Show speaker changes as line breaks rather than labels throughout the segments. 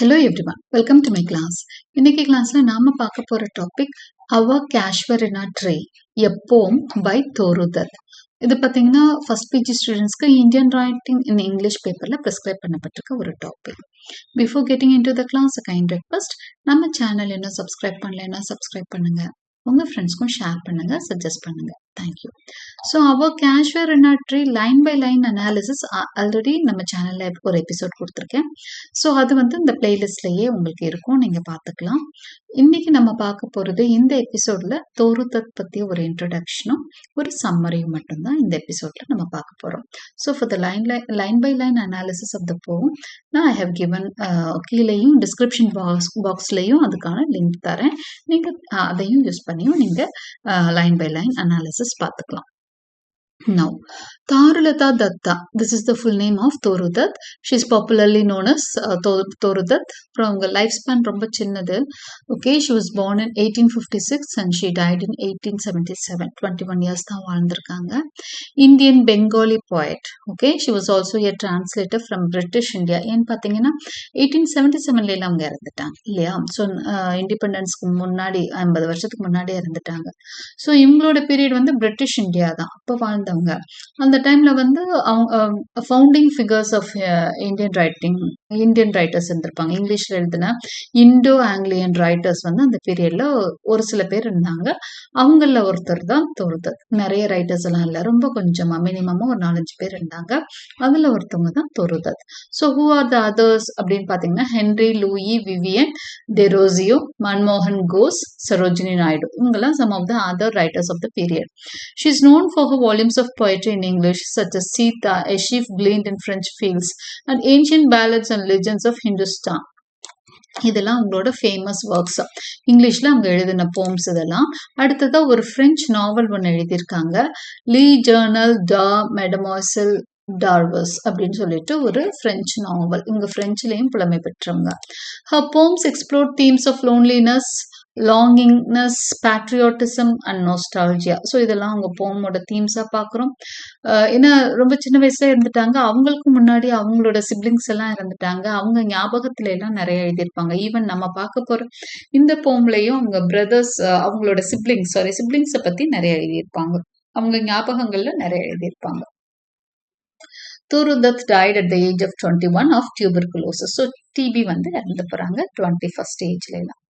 Hello everyone welcome to my class இன்னைக்கு கிளாஸ்ல நாம பார்க்க போற டாபிக் அவர் கேஷ்வரினா ட்ரே எப்போம் பை தோருதத் இது பார்த்தீங்கன்னா ஃபர்ஸ்ட் பிஜி ஸ்டூடெண்ட்ஸ்க்கு இந்தியன் ரைட்டிங் இன் இங்கிலீஷ் பேப்பரில் ப்ரிஸ்கிரைப் பண்ணப்பட்டிருக்க ஒரு topic before getting in to the class kind request நம்ம சேனல் என்ன சப்ஸ்கிரைப் பண்ணலைன்னா சப்ஸ்கிரைப் பண்ணுங்க. உங்க ஃப்ரெண்ட்ஸ்க்கும் ஷேர் பண்ணுங்க suggest thank thank you so our கேஷ்வேர் tree line by line analysis already நம்ம சேனலில் ஒரு எபிசோட் கொடுத்துருக்கேன். ஸோ அது வந்து இந்த பிளேலிஸ்ட்லேயே உங்களுக்கு இருக்கும். நீங்கள் பார்த்துக்கலாம். இன்னைக்கு நம்ம பார்க்க போகிறது இந்த எபிசோடில் தோருத்தத் பற்றி ஒரு இன்ட்ரடக்ஷனும் ஒரு சம்மரியும் மட்டும்தான் இந்த எபிசோடில் நம்ம பார்க்க போகிறோம் so for the line line by line analysis of the poem நான் ஐ ஹவ் கிவன் கீழேயும் டிஸ்கிரிப்ஷன் பாக்ஸ் பாக்ஸ்லேயும் அதுக்கான லிங்க் தரேன். நீங்கள் அதையும் யூஸ் பண்ணியும் நீங்கள் லைன் பை லைன் அனாலிசிஸ் பார்த்துக்கலாம். Now, Tarulata Datta. This is the full name of தோருதத் She is popularly known as uh, Torudat. From the lifespan ரொம்ப சின்னது. Okay she was born in 1856 and she died in 1877 21 years தான் வாழ்ந்திருக்காங்க. Indian Bengali poet. Okay she was also a translator from British India ஏன்னு பார்த்தீங்கன்னா eighteen seventy செவன்ல அவங்க இறந்துட்டாங்க இல்லையா? ஸோ இண்டிபெண்டன்ஸ்க்கு uh, முன்னாடி ஐம்பது வருஷத்துக்கு முன்னாடி இறந்துட்டாங்க. ஸோ இவங்களோட பீரியட் வந்து பிரிட்டிஷ் இந்தியா தான். அப்போ வாழ்ந்த வாழ்ந்தவங்க அந்த டைம்ல வந்து அவங்க founding figures of Indian writing Indian writers இருந்திருப்பாங்க. இங்கிலீஷ்ல எழுதின இண்டோ ஆங்கிலியன் ரைட்டர்ஸ் வந்து அந்த பீரியட்ல ஒரு சில பேர் இருந்தாங்க. அவங்கள ஒருத்தர் தான் தோறுதல் நிறைய ரைட்டர்ஸ் எல்லாம் இல்லை. ரொம்ப கொஞ்சமா மினிமமா ஒரு நாலஞ்சு பேர் இருந்தாங்க. அதுல ஒருத்தவங்க தான் தோருதத் so who are the others அப்படின்னு பாத்தீங்கன்னா ஹென்ரி லூயி விவியன் டெரோசியோ மன்மோகன் கோஸ் சரோஜினி நாயுடு. இவங்கெல்லாம் some of the other writers of the period she is known for her volumes of poetry in English, such as Sita, a sheaf gleaned in French fields, and ancient ballads and legends of Hindustan. இதெல்லாம் அவங்களோட famous works இங்கிலீஷில் அவங்க எழுதின poems இதெல்லாம். அடுத்ததாக ஒரு French நாவல் ஒன்று எழுதியிருக்காங்க. லீ ஜேர்னல் டா மெடமாசல் டார்வஸ் அப்படின்னு சொல்லிட்டு ஒரு ஃப்ரெஞ்சு நாவல் இவங்க ஃப்ரெஞ்சுலேயும் புலமை பெற்றவங்க. Her poems explore themes of loneliness longingness patriotism and nostalgia so இதெல்லாம் அவங்க போமோட தீம்ஸாக பார்க்குறோம் ஏன்னா ரொம்ப சின்ன வயசுல இருந்துட்டாங்க. அவங்களுக்கு முன்னாடி அவங்களோட சிப்ளிங்ஸ் எல்லாம் இருந்துட்டாங்க. அவங்க ஞாபகத்துல எல்லாம் நிறைய எழுதியிருப்பாங்க. ஈவன் நம்ம பார்க்க போகிற இந்த போம்லையும் அவங்க பிரதர்ஸ் அவங்களோட சிப்ளிங்ஸ் சாரி சிப்ளிங்ஸை பற்றி நிறைய எழுதியிருப்பாங்க. அவங்க ஞாபகங்கள்ல நிறைய எழுதியிருப்பாங்க. துருதத் tight at the age of twenty one of டியூபர்குலோசஸ் so DP வந்து இறந்து போறாங்க டுவெண்ட்டி ஃபர்ஸ்ட் ஏஜ்ல எல்லாம்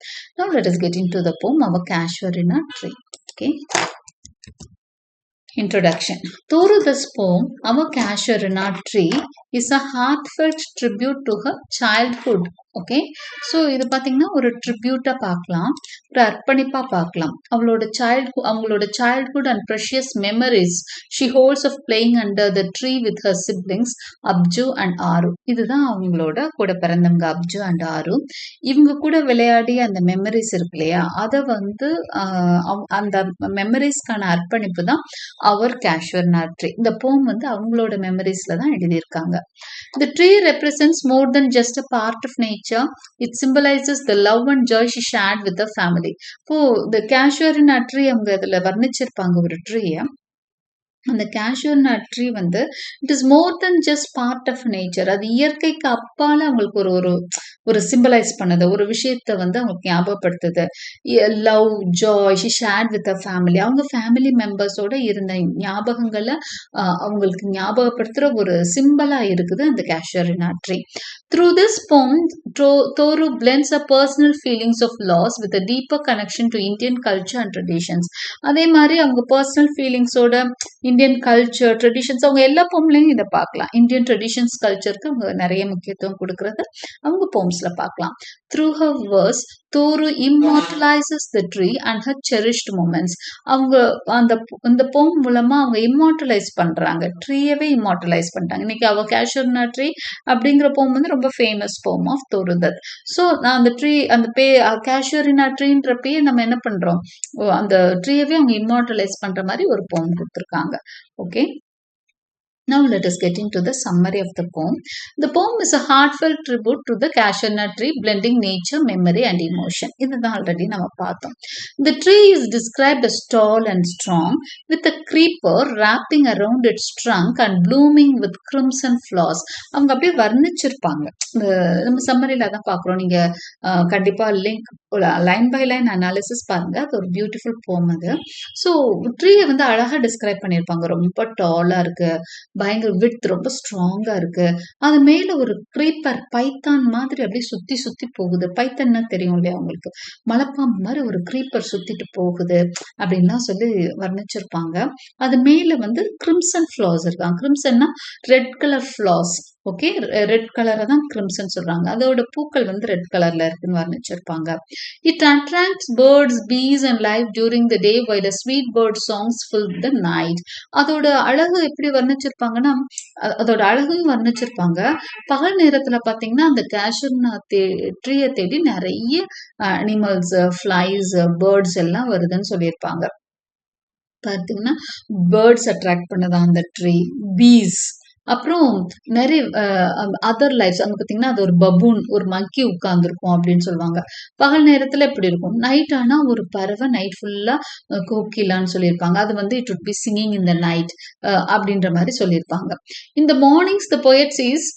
now let is getting to the போம் அவ கேஷ்வரினா tree okay Introduction Thoruda's poem, Our Casuarina Tree, is a heartfelt tribute to her childhood. Okay so இது பார்த்தீங்கன்னா ஒரு ட்ரிபியூட்டாக பார்க்கலாம் ஒரு அர்ப்பணிப்பாக பார்க்கலாம் அவளோட சைல்ட் அவங்களோட childhood and precious memories she holds of playing under the tree with her siblings Abju and Aru இதுதான் அவங்களோட கூட பிறந்தவங்க அப்ஜு அண்ட் ஆரு இவங்க கூட விளையாடிய அந்த மெமரிஸ் இருக்கு இல்லையா? அதை வந்து அந்த மெமரிஸ்க்கான அர்ப்பணிப்பு தான் அவர் கேஷ்வர் ட்ரீ இந்த போம் வந்து அவங்களோட மெமரிஸ்ல தான் எழுதியிருக்காங்க. The tree represents more than just a part of nature nature. It symbolizes the love and joy she shared with her family. இப்போ இந்த கேஷுவரின் ட்ரீ அவங்க இதுல வர்ணிச்சிருப்பாங்க ஒரு ட்ரீயை அந்த கேஷுவல் ட்ரீ வந்து it is more than just part of nature அது இயற்கைக்கு அப்பால அவங்களுக்கு ஒரு ஒரு ஒரு சிம்பலைஸ் பண்ணுது. ஒரு விஷயத்த வந்து அவங்களுக்கு ஞாபகப்படுத்துது. Love joy she shared with a family அவங்க ஃபேமிலி மெம்பர்ஸோட இருந்த ஞாபகங்களை அவங்களுக்கு ஞாபகப்படுத்துகிற ஒரு சிம்பிளா இருக்குது அந்த கேஷுவரினா tree through this poem Toru blends a personal feelings of loss with a deeper connection to Indian culture and traditions அதே மாதிரி அவங்க பர்சனல் ஃபீலிங்ஸோட இந்தியன் கல்ச்சர் ட்ரெடிஷன்ஸ் அவங்க எல்லா போம்லையும் இதை பார்க்கலாம். இந்தியன் ட்ரெடிஷன்ஸ் கல்ச்சருக்கு அவங்க நிறைய முக்கியத்துவம் கொடுக்கறது. அவங்க போம்ஸ்ல பார்க்கலாம். Through her verse Toru immortalises the tree and her cherished moments அவங்க அந்த இந்த போம் மூலமா அவங்க இம்மார்டலைஸ் பண்றாங்க. ட்ரீயவே இம்மார்டலைஸ் பண்றாங்க இன்னைக்கு அவ கேஷர்னா ட்ரீ அப்படிங்கிற போம் வந்து ரொம்ப ஃபேமஸ் போம் ஆஃப் தோருதத் ஸோ நான் அந்த ட்ரீ அந்த பே கேஷரினா ட்ரீன்ற நம்ம என்ன பண்றோம்? அந்த ட்ரீயவே அவங்க இம்மார்டலைஸ் பண்ற மாதிரி ஒரு போம் கொடுத்துருக்காங்க. Okay Now let us get into the summary of the poem. The poem is a heartfelt tribute to the cashew nut tree, blending nature, memory and emotion. இதுதான் ஆல்ரெடி நம்ம பார்த்தோம் The tree is described as tall and strong with a creeper wrapping around its trunk and blooming with crimson flowers. அவங்க அப்படியே வர்ணிச்சிருப்பாங்க நம்ம சம்மரியில் தான் பார்க்குறோம் நீங்கள் கண்டிப்பாக link line by line analysis பாருங்க அது ஒரு பியூட்டிஃபுல் போம் அது ஸோ ட்ரீயை வந்து அழகாக டிஸ்கிரைப் பண்ணியிருப்பாங்க ரொம்ப டாலாக இருக்குது பயங்கர வித் ரொம்ப ஸ்ட்ராங்கா இருக்கு. அது மேல ஒரு க்ரீப்பர் பைத்தான் மாதிரி அப்படியே சுத்தி சுத்தி போகுது. பைத்தன்னா தெரியும் இல்லையா அவங்களுக்கு மலைப்பாம்பு மாதிரி ஒரு க்ரீப்பர் சுத்திட்டு போகுது அப்படின்லாம் சொல்லி வர்ணிச்சிருப்பாங்க. அது மேல வந்து கிரிம்சன் ஃப்ளார்ஸ் இருக்காங்க. கிரிம்சன்னா red colour flowers okay red கலரை தான் கிரிம்சன் சொல்றாங்க. அதோட பூக்கள் வந்து ரெட் கலர்ல இருக்குன்னு வர்ணிச்சிருப்பாங்க. It attracts birds peace and life during the day by the sweet bird songs full the night அதோட அழகு எப்படி வர்ணிச்சிருப்பாங்க? அ- அதோட அழகையும் வர்ணிச்சிருப்பாங்க. பகல் நேரத்துல பாத்தீங்கன்னா அந்த கேஷர்னா தே ட்ரீயை தேடி நிறைய அனிமல்ஸ் ஃப்ளைஸ் பேர்ட்ஸ் எல்லாம் வருதுன்னு சொல்லியிருப்பாங்க. பார்த்தீங்கன்னா பேர்ட்ஸ் அட்ராக்ட் பண்ணதா அந்த ட்ரீ பீஸ் அப்புறம் நிறைய அதர் லைஃப்ஸ் அங்க பாத்தீங்கன்னா அது ஒரு பபூன் ஒரு மங்கி உட்கார்ந்துருக்கும் அப்படின்னு சொல்லுவாங்க. பகல் நேரத்துல எப்படி இருக்கும். நைட் ஆனா ஒரு பறவை நைட் ஃபுல்லா கோக்கிலான்னு சொல்லியிருப்பாங்க. அது வந்து it would be singing in the night அப்படின்ற மாதிரி சொல்லியிருப்பாங்க. இந்த mornings the poets is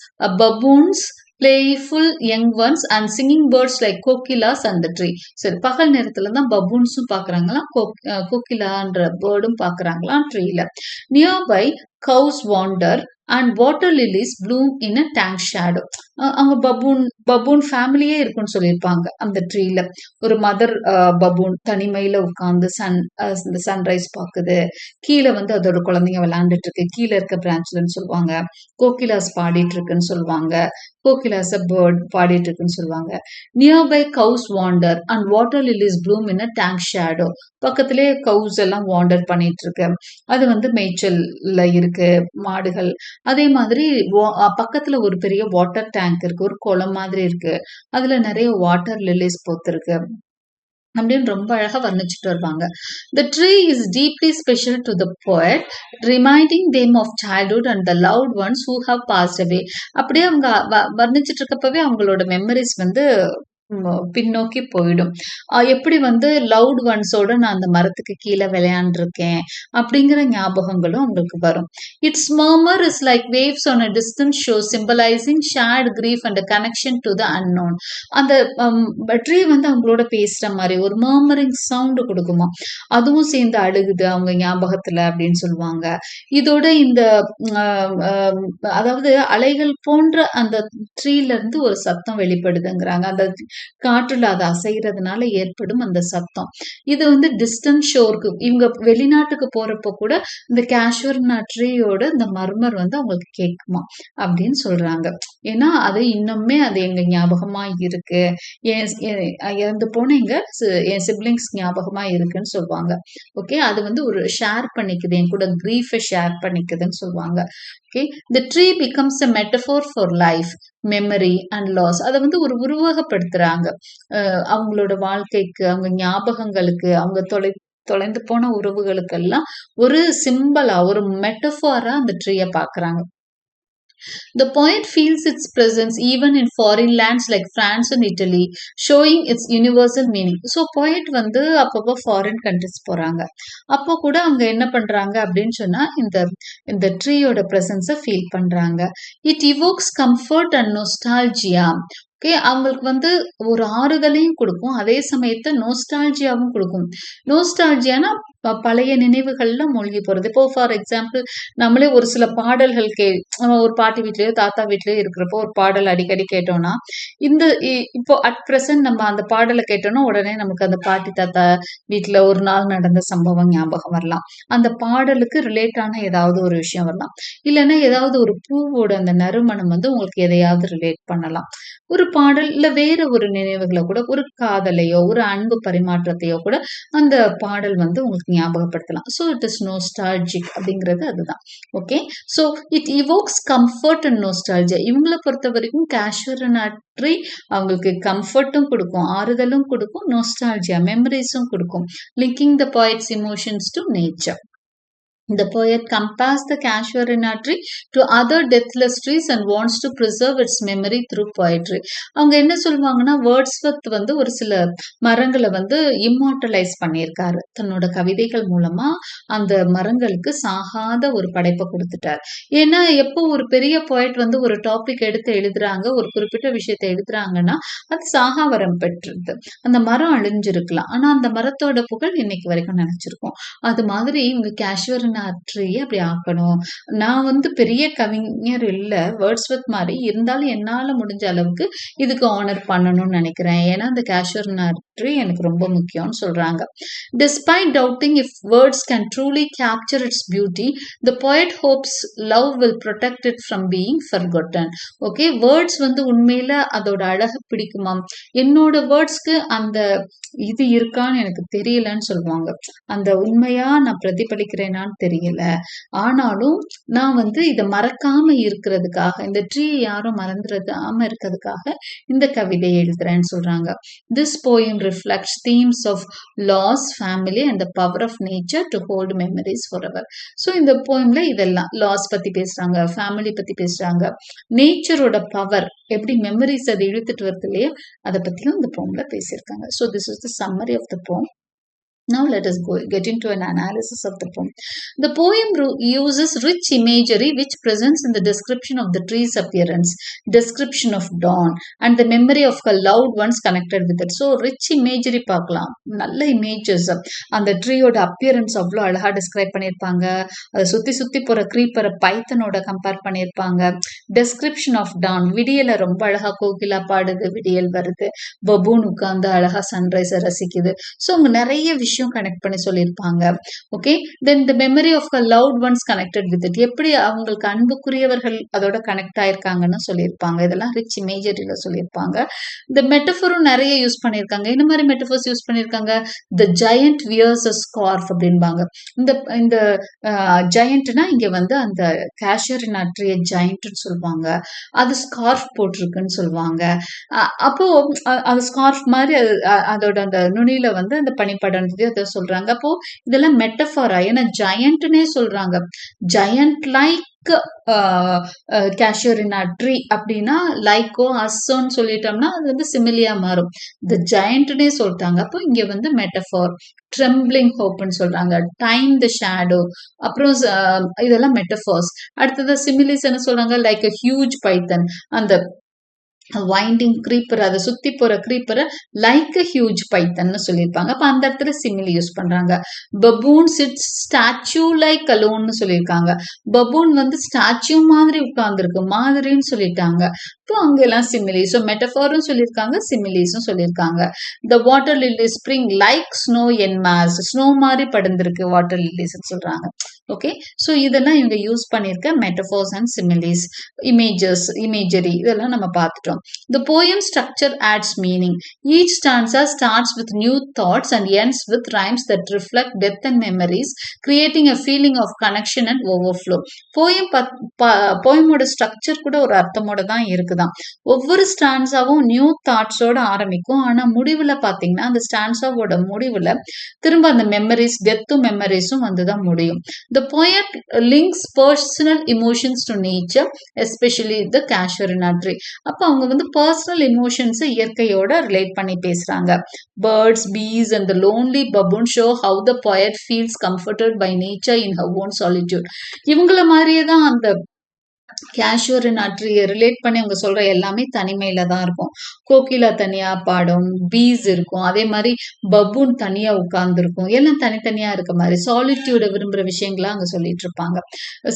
baboons playful young ones and singing birds like kokilas அந்த ட்ரீ சரி பகல் நேரத்துல தான் பபூன்ஸும் பாக்குறாங்களாம் கோகிலான்ற பேர்டும் பாக்குறாங்களாம் ட்ரீல nearby cows wander and water lilies bloom in a tank shadow அவங்க பபூன் பபூன் ஃபேமிலியே இருக்குன்னு சொல்லியிருப்பாங்க அந்த ட்ரீல ஒரு மதர் பபூன் தனிமையில உட்கார்ந்து சன் இந்த சன்ரைஸ் பாக்குது கீழே வந்து அதோட குழந்தைங்க விளையாண்டுட்டு இருக்கு. கீழே இருக்க பிரான்ச்லன்னு சொல்லுவாங்க. கோகிலாஸ் பாடிட்டு இருக்குன்னு சொல்லுவாங்க. கோகிலாஸ் பேர்ட் பாடிட்டு இருக்குன்னு சொல்லுவாங்க. Nearby cows wander and water lilies bloom in a tank shadow பக்கத்திலே கவுஸ் எல்லாம் வாண்டர் பண்ணிட்டு இருக்கு. அது வந்து மேய்ச்சல்ல இருக்கு. மாடுகள் அதே மாதிரி பக்கத்துல ஒரு பெரிய வாட்டர் டேங்க் இருக்கு ஒரு குளம் மாதிரி இருக்கு. அதுல நிறைய வாட்டர் லில்லிஸ் போத்திருக்கு. அப்படின்னு ரொம்ப அழகா வர்ணிச்சுட்டு வருவாங்க. The tree is deeply special to the poet reminding them of childhood and the loved ones who have passed away அப்படியே அவங்க வ- வர்ணிச்சிட்டு இருக்கப்பவே அவங்களோட மெமரிஸ் வந்து பின்னோக்கி போயிடும். எப்படி வந்து லவுட் ஒன்ஸோட நான் அந்த மரத்துக்கு கீழே விளையாண்டுருக்கேன்? அப்படிங்கிற ஞாபகங்களும் உங்களுக்கு வரும். Its murmur is like waves on a distance show symbolising shared grief and connection to the the அந்த ட்ரீ வந்து அவங்களோட பேசுற மாதிரி ஒரு மர்மரிங் சவுண்டு கொடுக்குமா. அதுவும் சேர்ந்து அழுகுது அவங்க ஞாபகத்துல அப்படின்னு சொல்லுவாங்க. இதோட இந்த அதாவது அலைகள் போன்ற அந்த ட்ரீல இருந்து ஒரு சத்தம் வெளிப்படுதுங்கிறாங்க. அந்த காற்றுல அதை அசைகிறதுனால ஏற்படும் அந்த சத்தம். இது வந்து டிஸ்டன்ஸ் ஷோருக்கு இவங்க வெளிநாட்டுக்கு போறப்போ கூட இந்த கேஷ்வர் ட்ரீயோட இந்த மர்மர் வந்து அவங்களுக்கு கேட்குமா அப்படின்னு சொல்றாங்க. ஏன்னா அது இன்னுமே அது எங்க ஞாபகமா இருக்கு. என் இறந்து போன எங்க என் சிப்ளிங்ஸ் ஞாபகமா இருக்குன்னு சொல்லுவாங்க. ஓகே அது வந்து ஒரு ஷேர் பண்ணிக்குது. என் கூட க்ரீஃபை ஷேர் பண்ணிக்குதுன்னு சொல்லுவாங்க. Okay the tree becomes a metaphor for life memory and loss அதை வந்து ஒரு உருவகப்படுத்துறாங்க. அவங்களோட வாழ்க்கைக்கு அவங்க ஞாபகங்களுக்கு அவங்க தொலை தொலைந்து போன உறவுகளுக்கெல்லாம் ஒரு சிம்பிளா ஒரு மெட்டஃபாரா அந்த ட்ரீயை பாக்குறாங்க The poet feels its presence even in foreign lands like France and Italy, showing its universal meaning. So poet வந்து அப்பப்போ ஃபாரின் கண்ட்ரிஸ் போறாங்க. அப்போ கூட அவங்க என்ன பண்றாங்க அப்படின்னு சொன்னா இந்த இந்த ட்ரீயோட ப்ரெசன்ஸை ஃபீல் பண்றாங்க. It evokes comfort and nostalgia okay அவங்களுக்கு வந்து ஒரு ஆறுதலையும் கொடுக்கும். அதே சமயத்தை நோஸ்டால்ஜியாவும் கொடுக்கும். நோஸ்டால்ஜியானா பழைய நினைவுகள்ல மூழ்கி போறது. இப்போ ஃபார் எக்ஸாம்பிள் நம்மளே ஒரு சில பாடல்கள் கே நம்ம ஒரு பாட்டி வீட்லயோ தாத்தா வீட்லயோ இருக்கிறப்போ ஒரு பாடல் அடிக்கடி கேட்டோம்னா இந்த இ- இப்போ அட் பிரசன்ட் நம்ம அந்த பாடலை கேட்டோம்னா உடனே நமக்கு அந்த பாட்டி தாத்தா வீட்டில் ஒரு நாள் நடந்த சம்பவம் ஞாபகம் வரலாம். அந்த பாடலுக்கு ரிலேட்டான ஏதாவது ஒரு விஷயம் வரலாம். இல்லைன்னா ஏதாவது ஒரு பூவோட அந்த நறுமணம் வந்து உங்களுக்கு எதையாவது ரிலேட் பண்ணலாம். ஒரு பாடல் இல்லை வேற ஒரு நினைவுகளை கூட ஒரு காதலையோ ஒரு அன்பு பரிமாற்றத்தையோ கூட அந்த பாடல் வந்து உங்களுக்கு ஞாபகப்படுத்தலாம். ஸோ இட் இஸ் நோஸ்டாலஜிக் அப்படிங்கிறது அதுதான். Okay so it evokes comfort and nostalgia இவங்கள பொறுத்த வரைக்கும் கேஷுவல் ட்ரீ அவங்களுக்கு கம்ஃபர்ட்டும் கொடுக்கும் ஆறுதலும் கொடுக்கும் நோஸ்டாலஜியா மெமரிஸும் கொடுக்கும். Linking the poet's emotions to nature The poet compares the casuarina tree to other deathless trees and wants to preserve its memory through poetry. அவங்க என்ன சொல்லுவாங்கன்னா வேர்ட்ஸ்வர்த் வந்து ஒரு சில மரங்களை வந்து இம்மார்டலைஸ் பண்ணியிருக்காரு. தன்னோட கவிதைகள் மூலமா அந்த மரங்களுக்கு சாகாத ஒரு படைப்பை கொடுத்துட்டார். ஏன்னா எப்போ ஒரு பெரிய poet வந்து ஒரு டாபிக் எடுத்து எழுதுறாங்க ஒரு குறிப்பிட்ட விஷயத்தை எழுதுறாங்கன்னா அது சாகாவரம் பெற்றது. அந்த மரம் அழிஞ்சிருக்கலாம். ஆனா அந்த மரத்தோட புகழ் இன்னைக்கு வரைக்கும் நினைச்சிருக்கோம். அது மாதிரி இவங்க கேஷுவரனா ட்ரீயை அப்படி ஆக்கணும். நான் வந்து பெரிய கவிஞர் இல்ல வேர்ட்ஸ்வர்த் மாதிரி இருந்தாலும் என்னால் முடிஞ்ச அளவுக்கு இதுக்கு ஆனர் பண்ணணும்னு நினைக்கிறேன். ஏன்னா அந்த கேஷுவரனா ட்ரீ எனக்கு ரொம்ப முக்கியம்னு சொல்றாங்க. Despite doubting if words can truly capture its beauty the poet hopes love will protect from from for forgotten. Okay words வந்து உண்மையில அதோட அழகு பிடிக்குமாம் என்னோட வேர்ட்ஸ்க்கு அந்த இது இருக்கான்னு எனக்கு தெரியலன்னு சொல்லுவாங்க. அந்த உண்மையா நான் பிரதிபலிக்கிறேனான்னு தெரியல. ஆனாலும் நான் வந்து இதை மறக்காம இருக்கிறதுக்காக இந்த ட்ரீயை யாரும் மறந்துடாம இருக்கிறதுக்காக இந்த கவிதையை எழுதுறேன்னு சொல்றாங்க. This poem reflects themes of loss family and the power of nature to hold memories forever so இந்த போயம்ல இதெல்லாம் லாஸ் பத்தி பேசுறாங்க ஃபேமிலி பத்தி பேசுறாங்க நேச்சரோட பவர் எப்படி மெமரிஸ் அதை இழுத்துட்டு வருது இல்லையா அதை பத்தியும் இந்த போம்ல பேசியிருக்காங்க. So this is the summary of the poem Now let us go get into an analysis of the poem. The poem uses rich imagery which presents in the description of the tree's appearance, description of dawn, and the memory of her loved ones connected with it. So rich imagery பார்க்கலாம் நல்ல images அந்த ட்ரீயோட appearance அவ்வளோ அழகா describe பண்ணியிருப்பாங்க அதை சுத்தி சுத்தி போற க்ரீப்பரை பைத்தனோட கம்பேர் பண்ணியிருப்பாங்க டெஸ்கிரிப்ஷன் ஆஃப் டான் விடியலை ரொம்ப அழகா கோகிலா பாடுது விடியல் வருது பபூன் உட்கார்ந்து அழகா சன்ரைஸை ரசிக்குது ஸோ அவங்க நிறைய விஷயம் கனெக்ட் பண்ணி சொல்லியிருப்பாங்க. Okay then the memory of a loved one connected with it எப்படி அவங்களுக்கு அன்புக்குரியவர்கள் அதோட கனெக்ட் ஆயிருக்காங்கன்னு சொல்லியிருப்பாங்க. இதெல்லாம் ரிச் இமேஜரியில சொல்லியிருப்பாங்க. இந்த மெட்டஃபரும் நிறைய யூஸ் பண்ணியிருக்காங்க. என்ன மாதிரி மெட்டஃபர்ஸ் யூஸ் பண்ணியிருக்காங்க? The giant wears a scarf அப்படின்பாங்க இந்த இந்த ஜயண்ட்னா இங்கே வந்து அந்த கேஷியர் நற்றிய ஜயண்ட்னு சொல்லுவாங்க. அது ஸ்கார்ஃப் போட்டிருக்குன்னு சொல்லுவாங்க. அப்போ அது ஸ்கார்ஃப் மாதிரி அதோட அந்த நுனியில வந்து அந்த பனிப்படம் அதை சொல்றாங்க. அப்போ இதெல்லாம் மெட்டஃபாரா ஏன்னா ஜயண்ட்னே சொல்றாங்க. ஜயண்ட் லைக் கேஷியரினா ட்ரீ அப்படின்னா லைக்கோ அஸ்ஸோன்னு சொல்லிட்டோம்னா அது வந்து சிமிலியா மாறும். த ஜயண்ட்னே சொல்லிட்டாங்க அப்போ இங்க வந்து மெட்டஃபார் ட்ரெம்பிளிங் ஹோப்னு சொல்றாங்க. டைம் த ஷேடோ அப்புறம் இதெல்லாம் மெட்டஃபார்ஸ் அடுத்தது சிமிலிஸ் என்ன சொல்றாங்க? லைக் அ ஹியூஜ் பைத்தன் அந்த வைண்டிங் க்ரீப்பர் அதை சுத்தி போற க்ரீப்பரை லைக் அ ஹியூஜ் பைத்தன்னு சொல்லியிருப்பாங்க. அப்ப அந்த இடத்துல சிமிலி யூஸ் பண்றாங்க. பபூன் சிட்ஸ் ஸ்டாச்சு லைக் அலோன்னு சொல்லியிருக்காங்க. பபூன் வந்து ஸ்டாச்சு மாதிரி உட்கார்ந்துருக்கு மாதிரின்னு சொல்லிட்டாங்க. இப்போ அங்கெல்லாம் சிமிலி ஸோ மெட்டஃபாரும் சொல்லியிருக்காங்க சிமிலிஸும் சொல்லியிருக்காங்க. The water lily spring like snow en masse snow மாதிரி படுந்திருக்கு வாட்டர் லில்லிஸ் சொல்றாங்க. ஓகே ஸோ இதெல்லாம் இவங்க யூஸ் பண்ணியிருக்க metaphors and similes images imagery இதெல்லாம் நம்ம பார்த்துட்டோம். The poem structure adds meaning. Each stanza starts with new thoughts and ends with rhymes that reflect death and memories, creating a feeling of connection and overflow. Poem போயமோட structure கூட ஒரு அர்த்தமோட தான் இருக்குதாம் ஒவ்வொரு ஸ்டான்ஸாவும் new தாட்ஸோட ஆரம்பிக்கும். ஆனா முடிவுல பாத்தீங்கன்னா அந்த ஸ்டான்ஸாவோட முடிவுல திரும்ப அந்த மெமரிஸ் டெத்தும் மெமரிஸும் வந்துதான் முடியும். The poet links personal emotions to nature especially the casuarina tree அப்போ அவங்க வந்து பர்சனல் இமோஷன்ஸை இயற்கையோட ரிலேட் பண்ணி பேசுறாங்க. Birds peace and the lonely baboon show how the poet feels comforted by nature in her own solitude இவங்கள மாதிரியே தான் அந்த கேஷுவர் நற்றியை ரிலேட் பண்ணி அவங்க சொல்கிற எல்லாமே தனிமையில் தான் இருக்கும். கோகிலா தனியாக பாடும் பீஸ் இருக்கும். அதே மாதிரி பபூன் தனியாக உட்கார்ந்துருக்கும். எல்லாம் தனித்தனியாக இருக்க மாதிரி. சாலிட்யூட விரும்புகிற விஷயங்களை அங்கே சொல்லிட்டு இருப்பாங்க.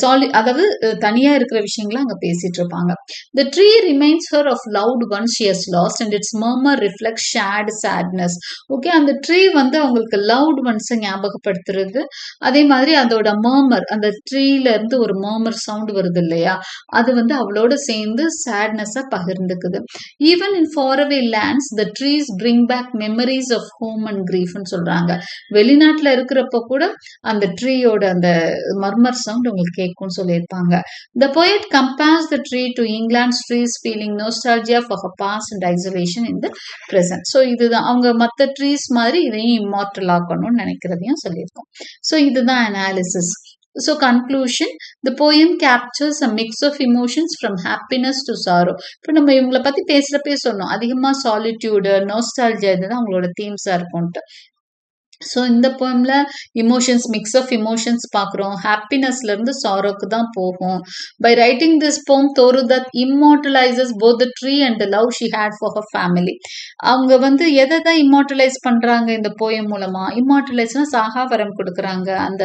சாலி அதாவது தனியாக இருக்கிற விஷயங்களா அங்கே பேசிட்டு இருப்பாங்க. The tree remains her of loved one she has lost and its murmur reflect shared sadness okay அந்த ட்ரீ வந்து அவங்களுக்கு லவுட் ஒன்ஸை ஞாபகப்படுத்துறது. அதே மாதிரி அதோட மர்மர் அந்த ட்ரீல இருந்து ஒரு மர்மர் சவுண்ட் வருது இல்லையா? அது வந்து அவளோட சேர்ந்து சேட்னஸை பகிர்ந்துக்குது. Even in far away lands the trees bring back memories of home and கிரீஃப்னு சொல்றாங்க. வெளிநாட்டுல இருக்கிறப்ப கூட அந்த ட்ரீயோட அந்த மர்மர் சவுண்ட் உங்களுக்கு கேட்கும்னு சொல்லியிருப்பாங்க. The poet compares the tree to England trees feeling nostalgia for her past and isolation in the present. So இதுதான். அவங்க மற்ற ட்ரீஸ் மாதிரி இதையும் இம்மார்டல் ஆக்கணும்னு நினைக்கிறதையும் சொல்லியிருக்கோம். ஸோ இதுதான் analysis So, conclusion the poem captures a mix of emotions from happiness to sorrow. இப்போ நம்ம இவங்களை பற்றி பேசுகிறப்பே சொன்னோம் அதிகமாக சாலிட்யூடு நோஸ்டாலஜியா இதுதான் அவங்களோட தீம்ஸாக இருக்கும்ன்ட்டு ஸோ இந்த போயம்ல இமோஷன்ஸ் மிக்ஸ் ஆஃப் இமோஷன்ஸ் பார்க்குறோம் ஹாப்பினஸ்ல இருந்து சாரோக்கு தான் போகும். By writing this poem through that immortalises both the tree and love she had for her family அவங்க வந்து எதை தான் இம்மார்டலைஸ் பண்றாங்க இந்த போயம் மூலமாக இம்மார்டலைஸ்னா சாகாவரம் கொடுக்குறாங்க. அந்த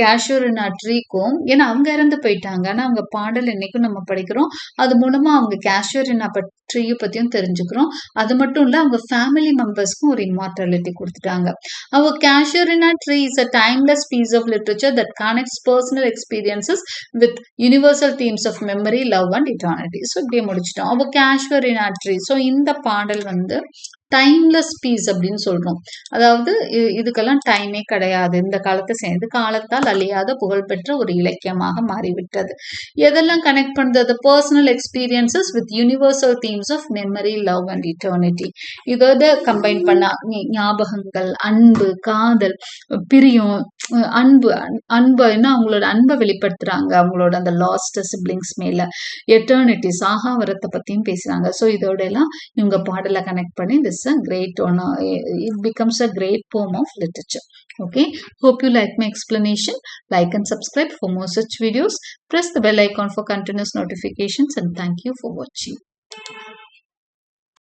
கேஷூரினா ட்ரீக்கும் ஏன்னா அவங்க இறந்து போயிட்டாங்க. ஆனால் அவங்க பாடல் இன்னைக்கும் நம்ம படிக்கிறோம். அது மூலமாக அவங்க கேஷூரினா ட்ரீயை பற்றியும் தெரிஞ்சுக்கிறோம். அது மட்டும் இல்லை அவங்க ஃபேமிலி மெம்பர்ஸ்க்கும் ஒரு இம்மார்டாலிட்டி கொடுத்துட்டாங்க. Our Casuarina tree is a timeless piece of literature that connects personal experiences with universal themes of memory, love and eternity. So இப்படியே முடிச்சிட்டோம் Our Casuarina tree. ஸோ இந்த பாடல் வந்து டைம்லெஸ் பீஸ் அப்படின்னு சொல்றோம். அதாவது இதுக்கெல்லாம் டைமே கிடையாது. இந்த காலத்தை சேர்ந்து காலத்தால் அழியாத புகழ்பெற்ற ஒரு இலக்கியமாக மாறிவிட்டது. எதெல்லாம் கனெக்ட் பண்ணுறது personal experiences with universal themes of memory love and eternity இதோட கம்பைன் பண்ண ஞாபகங்கள் அன்பு காதல் பிரியம் அன்பு அன்- அன்பு என்ன அவங்களோட அன்பை வெளிப்படுத்துறாங்க. அவங்களோட அந்த லாஸ்ட் சிப்ளிங்ஸ் மேல. எட்டர்னிட்டி சாகாவரத்தை பத்தியும் பேசுறாங்க. ஸோ இதோட எல்லாம் இவங்க பாடலை கனெக்ட் பண்ணி இந்த a great honor. Eh, it becomes a great poem of literature. Okay. Hope you like my explanation. Like and subscribe for more such videos. Press the bell icon for continuous notifications and thank you for watching.